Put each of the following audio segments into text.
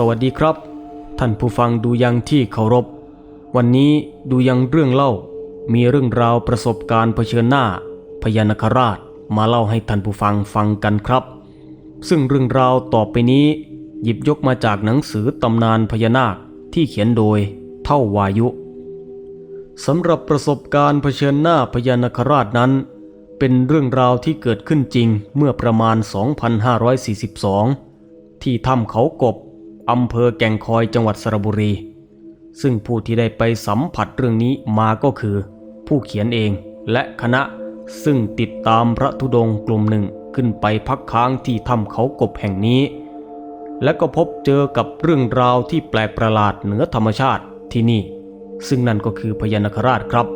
สวัสดีครับ ท่านผู้ฟังดูยังที่เคารพ วันนี้ดูยังเรื่องเล่า มีเรื่องราวประสบการณ์เผชิญหน้า พญานาคราชมาเล่าให้ท่านผู้ฟังฟังกันครับ ซึ่งเรื่องราวต่อไปนี้ หยิบยกมาจากหนังสือตำนานพญานาคที่เขียนโดยเท่าวายุสำหรับประสบการณ์เผชิญหน้าพญานาคราชนั้น เป็นเรื่องราวที่เกิดขึ้นจริงเมื่อประมาณ 2542 ที่ถ้ำเขากบ อำเภอแก่งคอยจังหวัดสระบุรี ซึ่งผู้ที่ได้ไปสัมผัสเรื่องนี้มาก็คือ ผู้เขียนเองและคณะซึ่งติดตามพระธุดงกลุ่มหนึ่งขึ้นไปพักค้างที่ถ้ำเขากบแห่งนี้ และก็พบเจอกับเรื่องราวที่แปลกประหลาดเหนือธรรมชาติที่นี่ ซึ่งนั่นก็คือพญานาคราชครับ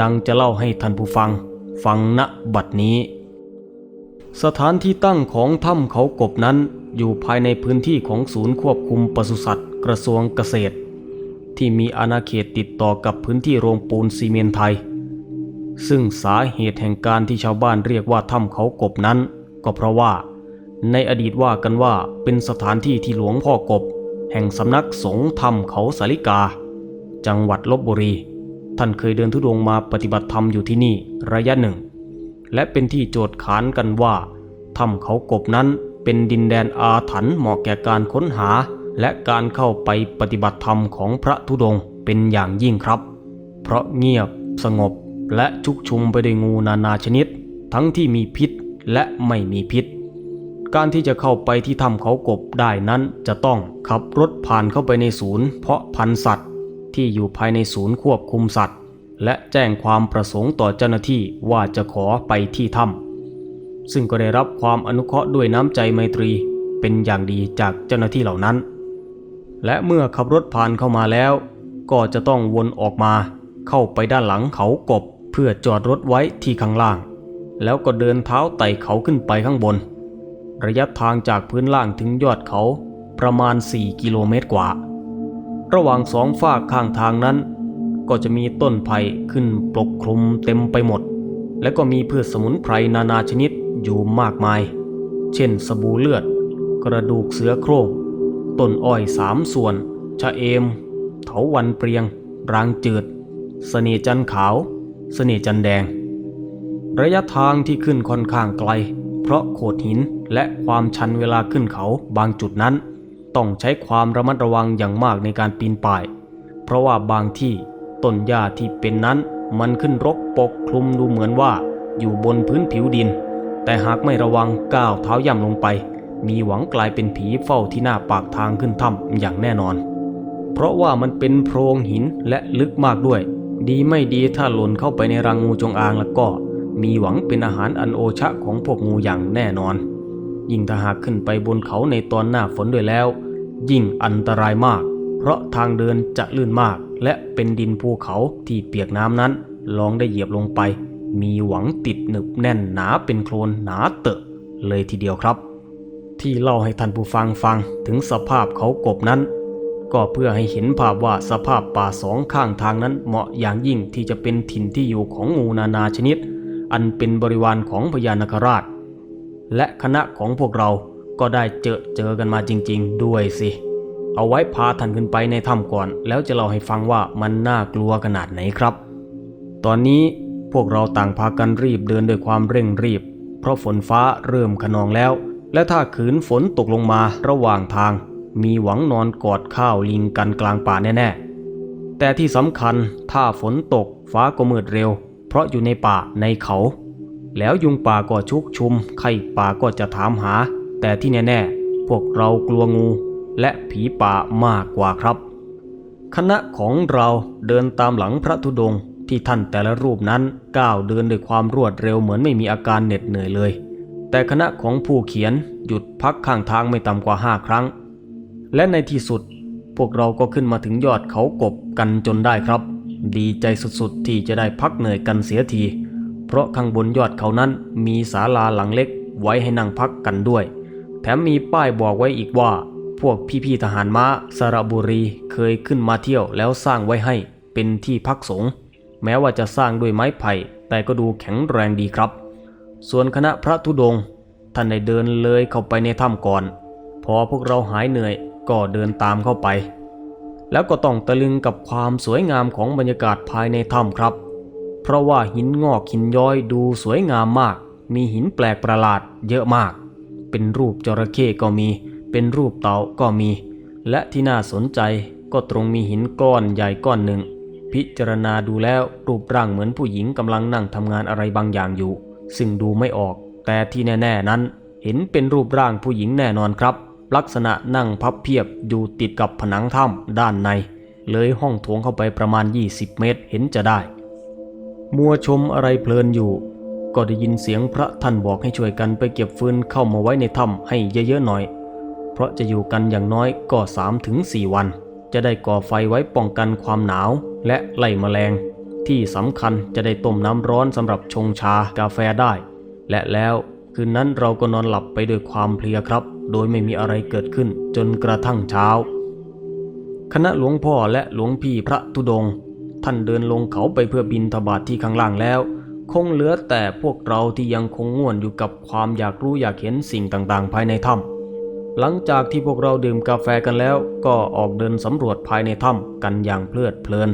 ดังจะเล่าให้ท่านผู้ฟังฟังณบัดนี้ สถานที่ตั้งของถ้ำเขากบนั้น อยู่ภายในพื้นที่ของศูนย์ควบคุมปศุสัตว์กระทรวงเกษตร ที่มีอาณาเขตติดต่อกับพื้นที่โรงปูนซีเมนไทย ซึ่งสาเหตุแห่งการที่ชาวบ้านเรียกว่าถ้ำเขากบนั้น ก็เพราะว่า ในอดีตว่ากันว่าเป็นสถานที่ที่หลวงพ่อกบ แห่งสำนักสงฆ์ถ้ำเขาสาลิกา จังหวัดลบบุรี ท่านเคยเดินทุดงค์มาปฏิบัติธรรมอยู่ที่นี่ระยะหนึ่ง และเป็นที่โจทย์ขานกันว่าถ้ำเขากบนั้น เป็นดินแดนอาถรรพ์เหมาะแก่การค้นหา และการเข้าไปปฏิบัติธรรมของพระธุดงค์เป็นอย่างยิ่งครับ เพราะเงียบสงบและชุกชุมไปด้วยงูนานาชนิด ทั้งที่มีพิษและไม่มีพิษ การที่จะเข้าไปที่ถ้ำเขากบได้นั้นจะต้องขับรถผ่านเข้าไปในศูนย์ เพาะพันธุ์สัตว์ ที่อยู่ภายในศูนย์ควบคุมสัตว์ และแจ้งความประสงค์ต่อเจ้าหน้าที่ว่าจะขอไปที่ถ้ำ ซึ่งก็ได้รับความอนุเคราะห์ด้วยน้ำใจไมตรีเป็นอย่างดีจากเจ้าหน้าที่เหล่านั้น และเมื่อขับรถผ่านเข้ามาแล้ว ก็จะต้องวนออกมา เข้าไปด้านหลังเขากบ เพื่อจอดรถไว้ที่ข้างล่าง แล้วก็เดินเท้าไต่เขาขึ้นไปข้างบน ระยะทางจากพื้นล่างถึงยอดเขาประมาณ 4 กิโลเมตรกว่า ระหว่างสองฝากข้างทางนั้น ก็จะมีต้นไผ่ขึ้นปกคลุมเต็มไปหมด และก็มีพืชสมุนไพรนานาชนิด อยู่มากมาย เช่นสบู่เลือด กระดูกเสือโคร่งต้นอ้อยสามส่วน ชะเอม เถาวันเปรียง รางจืดเสน่ห์จันขาวเสน่ห์จันแดง ระยะทางที่ขึ้นค่อนข้างไกล เพราะโขดหินและความชันเวลาขึ้นเขาบางจุดนั้น ต้องใช้ความระมัดระวังอย่างมากในการปีนป่าย เพราะว่าบางที่ต้นหญ้าที่เป็นนั้นมันขึ้นรกปกคลุมดูเหมือนว่าอยู่บนพื้นผิวดิน แต่หากไม่ระวังก้าวเท้าย่ำลงไป มีหวังกลายเป็นผีเฝ้าที่หน้าปากทางขึ้นถ้ำอย่างแน่นอน เพราะว่ามันเป็นโพรงหินและลึกมากด้วย ดีไม่ดีถ้าหล่นเข้าไปในรังงูจงอางแล้วก็ มีหวังเป็นอาหารอันโอชะของพวกงูอย่างแน่นอน ยิ่งถ้าหากขึ้นไปบนเขาในตอนหน้าฝนด้วยแล้ว ยิ่งอันตรายมาก เพราะทางเดินจะลื่นมาก และเป็นดินภูเขาที่เปียกน้ำนั้นลองได้เหยียบลงไป มีหวังติดหนึบแน่นหนาเป็นโคลนหนาเตอะเลยทีเดียวครับ ที่เล่าให้ท่านผู้ฟังฟังถึงสภาพเขากบนั้น ก็เพื่อให้เห็นภาพว่าสภาพป่าสองข้างทางนั้นเหมาะอย่างยิ่งที่จะเป็นถิ่นที่อยู่ของงูนานาชนิด อันเป็นบริวารของพญานาคราช และคณะของพวกเราก็ได้เจอเจอกันมาจริง ๆ ด้วยสิ เอาไว้พาท่านขึ้นไปในถ้ำก่อน แล้วจะเล่าให้ฟังว่ามันน่ากลัวขนาดไหนครับ ตอนนี้ พวกเราต่างพากันรีบเดินด้วยความเร่งรีบ เพราะฝนฟ้าเริ่มขนองแล้ว และถ้าขืนฝนตกลงมาระหว่างทาง มีหวังนอนกอดข้าวลิงกันกลางป่าแน่ๆ แต่ที่สำคัญถ้าฝนตกฟ้าก็มืดเร็ว เพราะอยู่ในป่าในเขา แล้วยุงป่าก็ชุกชุม ไข่ป่าก็จะถามหา แต่ที่แน่ๆ พวกเรากลัวงู และผีป่ามากกว่าครับ คณะของเราเดินตามหลังพระธุดงค์ ที่ท่านแต่ละรูปนั้นก้าวเดินด้วยความรวดเร็วเหมือนไม่มีอาการเหน็ดเหนื่อยเลย แต่คณะของผู้เขียนหยุดพักข้างทางไม่ต่ำกว่าห้าครั้ง และในที่สุดพวกเราก็ขึ้นมาถึงยอดเขากบกันจนได้ครับ ดีใจสุดๆที่จะได้พักเหนื่อยกันเสียที เพราะข้างบนยอดเขานั้นมีศาลาหลังเล็กไว้ให้นั่งพักกันด้วย แถมมีป้ายบอกไว้อีกว่า พวกพี่ๆทหารม้าสระบุรีเคยขึ้นมาเที่ยวแล้วสร้างไว้ให้เป็นที่พักสงฆ์ แม้ว่าจะสร้างด้วยไม้ไผ่แต่ก็ดูแข็งแรงดีครับ ส่วนคณะพระธุดงท่านได้เดินเลยเข้าไปในถ้ำก่อน พอพวกเราหายเหนื่อยก็เดินตามเข้าไป แล้วก็ต้องตะลึงกับความสวยงามของบรรยากาศภายในถ้ำครับ เพราะว่าหินงอกหินย้อยดูสวยงามมาก มีหินแปลกประหลาดเยอะมาก เป็นรูปจระเข้ก็มี เป็นรูปเต่าก็มี และที่น่าสนใจก็ตรงมีหินก้อนใหญ่ก้อนหนึ่ง พิจารณาดูแล้วรูปร่างเหมือนผู้หญิงกำลังนั่งทำงานอะไรบางอย่างอยู่ ซึ่งดูไม่ออก แต่ที่แน่ ๆนั้น เห็นเป็นรูปร่างผู้หญิงแน่นอนครับ ลักษณะนั่งพับเพียบอยู่ติดกับผนังถ้ำด้านใน เลยห้องโถงเข้าไปประมาณ 20 เมตรเห็นจะได้ มัวชมอะไรเพลินอยู่ ก็ได้ยินเสียงพระท่านบอกให้ช่วยกันไปเก็บฟืนเข้ามาไว้ในถ้ำให้เยอะๆหน่อย เพราะจะอยู่กันอย่างน้อยก็3ถึง4วัน จะได้ก่อไฟไว้ป้องกันความหนาว และไล่แมลง ที่สำคัญจะได้ต้มน้ำร้อนสำหรับชงชากาแฟได้ และแล้วคืนนั้นเราก็นอนหลับไปด้วยความเพลียครับ โดยไม่มีอะไรเกิดขึ้นจนกระทั่งเช้า คณะหลวงพ่อและหลวงพี่พระธุดงท่านเดินลงเขาไปเพื่อบินทบาทที่ข้างล่างแล้ว คงเหลือแต่พวกเราที่ยังคงง่วนอยู่กับความอยากรู้อยากเห็นสิ่งต่างๆ ภายในถ้ำหลังจากที่พวกเราดื่มกาแฟกันแล้ว ก็ออกเดินสำรวจภายในถ้ำกันอย่างเพลิดเพลิน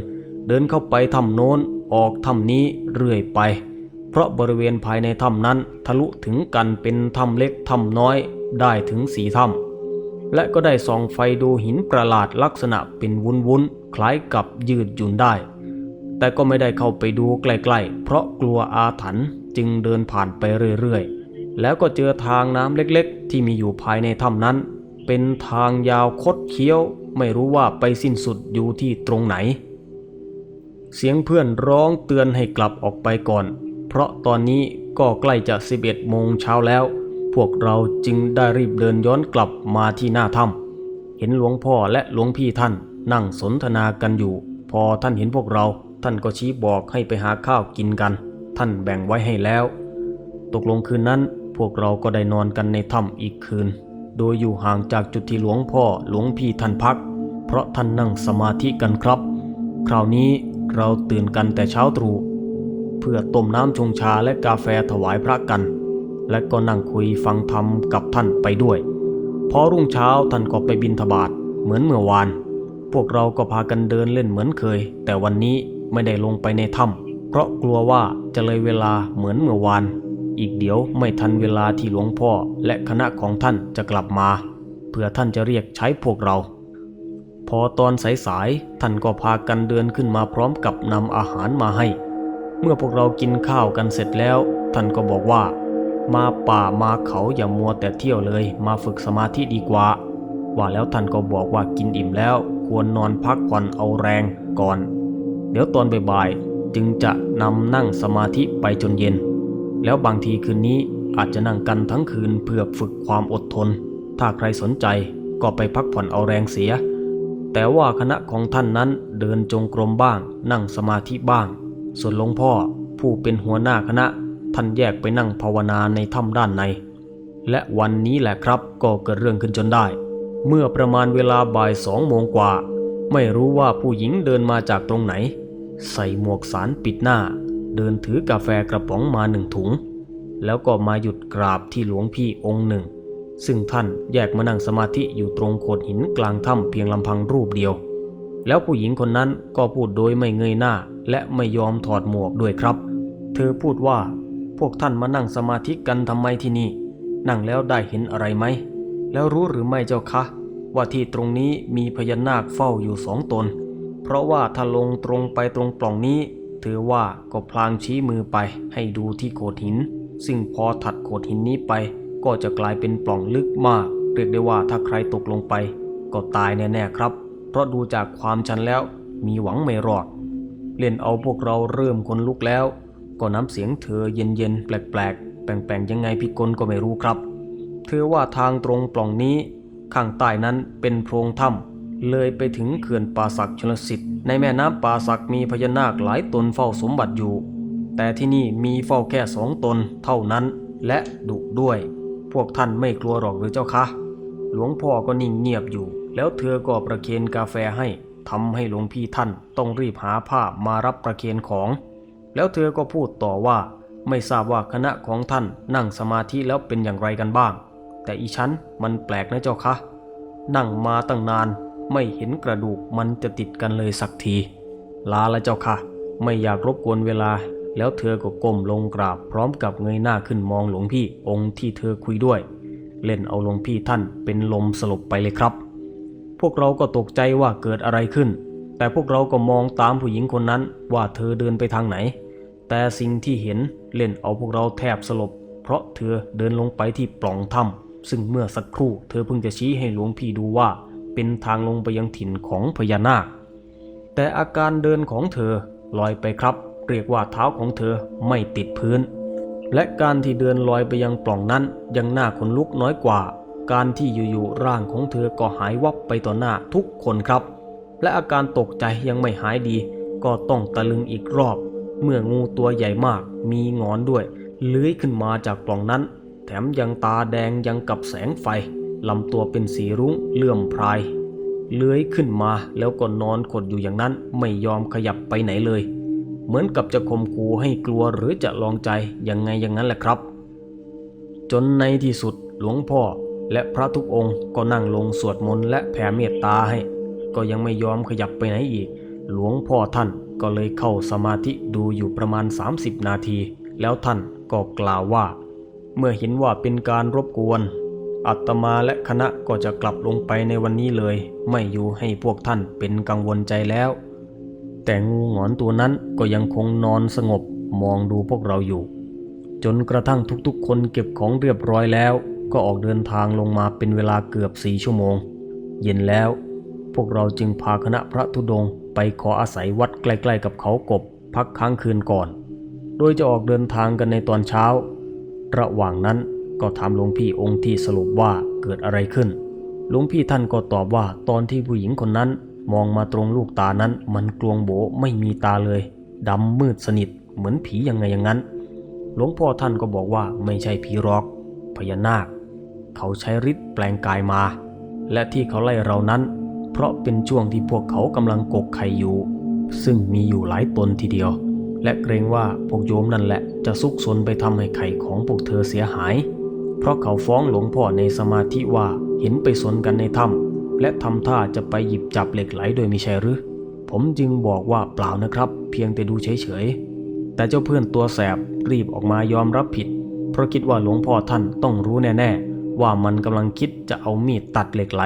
เดินเข้าไปถ้ำโน้นออกถ้ำนี้เรื่อยไป เพราะบริเวณภายในถ้ำนั้นทะลุถึงกันเป็นถ้ำเล็กถ้ำน้อยได้ถึงสีถ้ำและก็ได้ส่องไฟดูหินประหลาดลักษณะเป็นวุ้นๆคล้ายกับยืดหยุ่นได้ แต่ก็ไม่ได้เข้าไปดูใกล้ๆ เพราะกลัวอาถรรพ์จึงเดินผ่านไปเรื่อยๆ แล้วก็เจอทางน้ำเล็กๆ ที่มีอยู่ภายในถ้ำนั้น เป็นทางยาวคดเคี้ยว ไม่รู้ว่าไปสิ้นสุดอยู่ที่ตรงไหน เสียงเพื่อนร้องเตือนให้กลับออกไปก่อน เพราะตอนนี้ก็ใกล้จะ 11 โมงเช้าแล้ว พวกเราจึงได้รีบเดินย้อนกลับมาที่หน้าถ้ำเห็นหลวงพ่อและหลวงพี่ท่านนั่งสนทนากันอยู่ พอท่านเห็นพวกเรา ท่านก็ชี้บอกให้ไปหาข้าวกินกัน ท่านแบ่งไว้ให้แล้ว ตกลงคืนนั้นพวกเราก็ได้นอนกันในถ้ำอีกคืน โดยอยู่ห่างจากจุดที่หลวงพ่อหลวงพี่ท่านพัก เพราะท่านนั่งสมาธิกันครับ คราวนี้ เราตื่นกันแต่เช้าตรู่เพื่อต้มน้ำชงชาและกาแฟถวายพระกัน และก็นั่งคุยฟังธรรมกับท่านไปด้วย พอรุ่งเช้าท่านก็ไปบินทบาทเหมือนเมื่อวาน พวกเราก็พากันเดินเล่นเหมือนเคย แต่วันนี้ไม่ได้ลงไปในถ้ำเพราะกลัวว่าจะเลยเวลาเหมือนเมื่อวาน อีกเดี๋ยวไม่ทันเวลาที่หลวงพ่อและคณะของท่านจะกลับมา เพื่อท่านจะเรียกใช้พวกเรา อตอนสายๆท่านก็พากันเดินขึ้นมาพร้อมกับนำอาหารมาให้ เมื่อพวกเรากินข้าวกันเสร็จแล้ว ท่านก็บอกว่า มาป่ามาเขาอย่ามัวแต่เที่ยวเลย มาฝึกสมาธิดีกว่า ว่าแล้วท่านก็บอกว่ากินอิ่มแล้ว ควรนอนพักผ่อนเอาแรงก่อน เดี๋ยวตอนบ่ายๆจึงจะนำนั่งสมาธิไปจนเย็น แล้วบางทีคืนนี้อาจจะนั่งกันทั้งคืนเพื่อฝึกความอดทน ถ้าใครสนใจก็ไปพักผ่อนเอาแรงเสีย แต่ว่าคณะของท่านนั้นเดินจงกรมบ้าง นั่งสมาธิบ้าง ส่วนหลวงพ่อผู้เป็นหัวหน้าคณะ ท่านแยกไปนั่งภาวนาในถ้ำด้านใน และวันนี้แหละครับก็เกิดเรื่องขึ้นจนได้ เมื่อประมาณเวลาบ่ายสองโมงกว่า ไม่รู้ว่าผู้หญิงเดินมาจากตรงไหน ใส่หมวกสารปิดหน้า เดินถือกาแฟกระป๋องมาหนึ่งถุง แล้วก็มาหยุดกราบที่หลวงพี่องค์หนึ่ง ซึ่งท่านแยกมานั่งสมาธิอยู่ตรงโขดหินกลางถ้ำเพียงลำพังรูปเดียว แล้วผู้หญิงคนนั้นก็พูดโดยไม่เงยหน้า และไม่ยอมถอดหมวกด้วยครับ เธอพูดว่า พวกท่านมานั่งสมาธิกันทำไมที่นี่ นั่งแล้วได้เห็นอะไรไหม แล้วรู้หรือไม่เจ้าคะ ว่าที่ตรงนี้มีพญานาคเฝ้าอยู่สองตน เพราะว่าถ้าลงตรงไปตรงปล่องนี้ถือว่าก็พลางชี้มือไปให้ดูที่โขดหิน ซึ่งพอถัดโขดหินนี้ไป ก็จะกลายเป็นปล่องลึกมาก เรียกได้ว่าถ้าใครตกลงไป ก็ตายแน่ ๆ ครับ เพราะดูจากความชันแล้วมีหวังไม่รอด เล่นเอาพวกเราเริ่มคนลุกแล้ว ก็น้ำเสียงเธอเย็นๆแปลกๆ แปลงๆ ยังไงพี่กลก็ไม่รู้ครับ เธอว่าทางตรงปล่องนี้ข้างใต้นั้นเป็นโพรงถ้ำเลยไปถึงเขื่อนป่าสักชลสิทธิ์ในแม่น้ำป่าสักมีพญานาคหลายตนเฝ้าสมบัติอยู่ แต่ที่นี่มีเฝ้าแค่สองตนเท่านั้นและดุด้วย พวกท่านไม่กลัวหรอกหรือเจ้าคะ หลวงพ่อก็นิ่งเงียบอยู่ แล้วเธอก็ประเคนกาแฟให้ทำให้หลวงพี่ท่านต้องรีบหาผ้ามารับประเคนของ แล้วเธอก็พูดต่อว่า ไม่ทราบว่าคณะของท่านนั่งสมาธิแล้วเป็นอย่างไรกันบ้าง แต่อีฉันมันแปลกนะเจ้าคะ นั่งมาตั้งนานไม่เห็นกระดูกมันจะติดกันเลยสักที ลาละเจ้าค่ะ ไม่อยากรบกวนเวลา แล้วเธอก็ก้มลงกราบพร้อมกับเงยหน้าขึ้นมองหลวงพี่องค์ที่เธอคุยด้วย เล่นเอาหลวงพี่ท่านเป็นลมสลบไปเลยครับ พวกเราก็ตกใจว่าเกิดอะไรขึ้น แต่พวกเราก็มองตามผู้หญิงคนนั้นว่าเธอเดินไปทางไหน แต่สิ่งที่เห็นเล่นเอาพวกเราแทบสลบ เพราะเธอเดินลงไปที่ปล่องถ้ำซึ่งเมื่อสักครู่เธอเพิ่งจะชี้ให้หลวงพี่ดูว่า เป็นทางลงไปยังถิ่นของพญานาค แต่อาการเดินของเธอลอยไปครับ เรียกว่าเท้าของเธอไม่ติดพื้น และการที่เดินลอยไปยังปล่องนั้นยังน่าขนลุกน้อยกว่า การที่อยู่ๆร่างของเธอก็หายวับไปต่อหน้าทุกคนครับ และอาการตกใจยังไม่หายดี ก็ต้องตะลึงอีกรอบ เมื่องูตัวใหญ่มาก มีงอนด้วยเลื้อยขึ้นมาจากปล่องนั้น แถมยังตาแดงยังกับแสงไฟลำตัวเป็นสีรุ้งเลื่อมพราย เลื้อยขึ้นมาแล้วก็นอนขดอยู่อย่างนั้นไม่ยอมขยับไปไหนเลย เหมือนกับจะข่มขู่ให้กลัวหรือจะลองใจยังไงอย่างนั้นแหละครับ จนในที่สุดหลวงพ่อและพระทุกองค์ก็นั่งลงสวดมนต์และแผ่เมตตาให้ ก็ยังไม่ยอมขยับไปไหนอีก หลวงพ่อท่านก็เลยเข้าสมาธิดูอยู่ประมาณ 30 นาที แล้วท่านก็กล่าวว่า เมื่อเห็นว่าเป็นการรบกวนอัตมาและคณะก็จะกลับลงไปในวันนี้เลย ไม่อยู่ให้พวกท่านเป็นกังวลใจแล้ว แต่งูหงอนตัวนั้นก็ยังคงนอนสงบมองดูพวกเราอยู่ จนกระทั่งทุกๆ คนเก็บของเรียบร้อยแล้ว ก็ออกเดินทางลงมาเป็นเวลาเกือบสี่ชั่วโมง เย็นแล้ว พวกเราจึงพาคณะพระธุดงไปขออาศัยวัดใกล้ๆ กับเขากบ พักค้างคืนก่อน โดยจะออกเดินทางกันในตอนเช้า ระหว่างนั้นก็ถามหลวงพี่องค์ที่สรุปว่าเกิดอะไรขึ้นหลวงพี่ท่านก็ตอบว่าตอนที่ผู้หญิงคนนั้น มองมาตรงลูกตานั้นมันกลวงโบไม่มีตาเลยดำมืดสนิทเหมือนผียังไงอย่างนั้น หลวงพ่อท่านก็บอกว่าไม่ใช่ผีหรอกพญานาค เขาใช้ฤทธิ์แปลงกายมา และที่เขาไล่เรานั้น เพราะเป็นช่วงที่พวกเขากำลังกกไข่อยู่ ซึ่งมีอยู่หลายตนทีเดียว และเกรงว่าพวกโยมนั่นแหละจะซุกซนไปทำให้ไข่ของพวกเธอเสียหาย เพราะเขาฟ้องหลวงพ่อในสมาธิว่าเห็นไปสนกันในถ้ำ และทำท่าจะไปหยิบจับเหล็กไหลโดยมิใช่หรือ ผมจึงบอกว่าเปล่านะครับ เพียงแต่ดูเฉยๆ แต่เจ้าเพื่อนตัวแสบรีบออกมายอมรับผิด เพราะคิดว่าหลวงพ่อท่านต้องรู้แน่ๆ ว่ามันกำลังคิดจะเอามีดตัดเหล็กไหล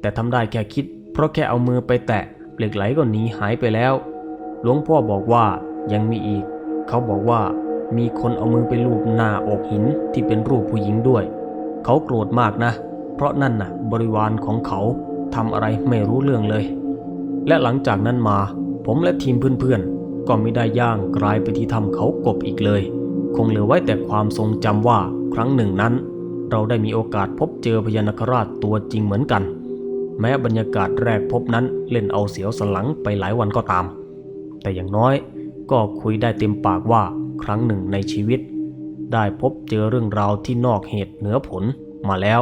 แต่ทำได้แค่คิด เพราะแค่เอามือไปแตะเหล็กไหลก็หนีหายไปแล้ว หลวงพ่อบอกว่ายังมีอีก เขาบอกว่ามีคนเอามือไปลูบหน้าอกหินที่เป็นรูปผู้หญิงด้วย เขาโกรธมากนะ เพราะนั่นน่ะบริวารของเขา ทำอะไรไม่รู้เรื่องเลย และหลังจากนั้นมา ผมและทีมเพื่อนๆ ก็ไม่ได้ย่างกลายไปที่ถ้ำเขากบอีกเลย คงเหลือไว้แต่ความทรงจำว่าครั้งหนึ่งนั้น เราได้มีโอกาสพบเจอพญานาคราชตัวจริงเหมือนกัน แม้บรรยากาศแรกพบนั้นเล่นเอาเสียวสลังไปหลายวันก็ตาม แต่อย่างน้อยก็คุยได้เต็มปากว่าครั้งหนึ่งในชีวิต ได้พบเจอเรื่องราวที่นอกเหตุเหนือผลมาแล้ว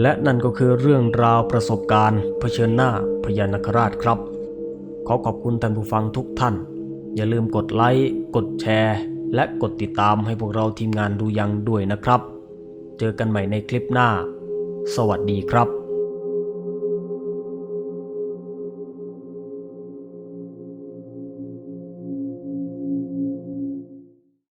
และนั่นก็คือเรื่องราวประสบการณ์ เผชิญหน้าพญานาคราชครับ ขอขอบคุณท่านผู้ฟังทุกท่าน อย่าลืมกดไลค์ กดแชร์ และกดติดตามให้พวกเราทีมงานดูยังด้วยนะครับ เจอกันใหม่ในคลิปหน้า สวัสดีครับ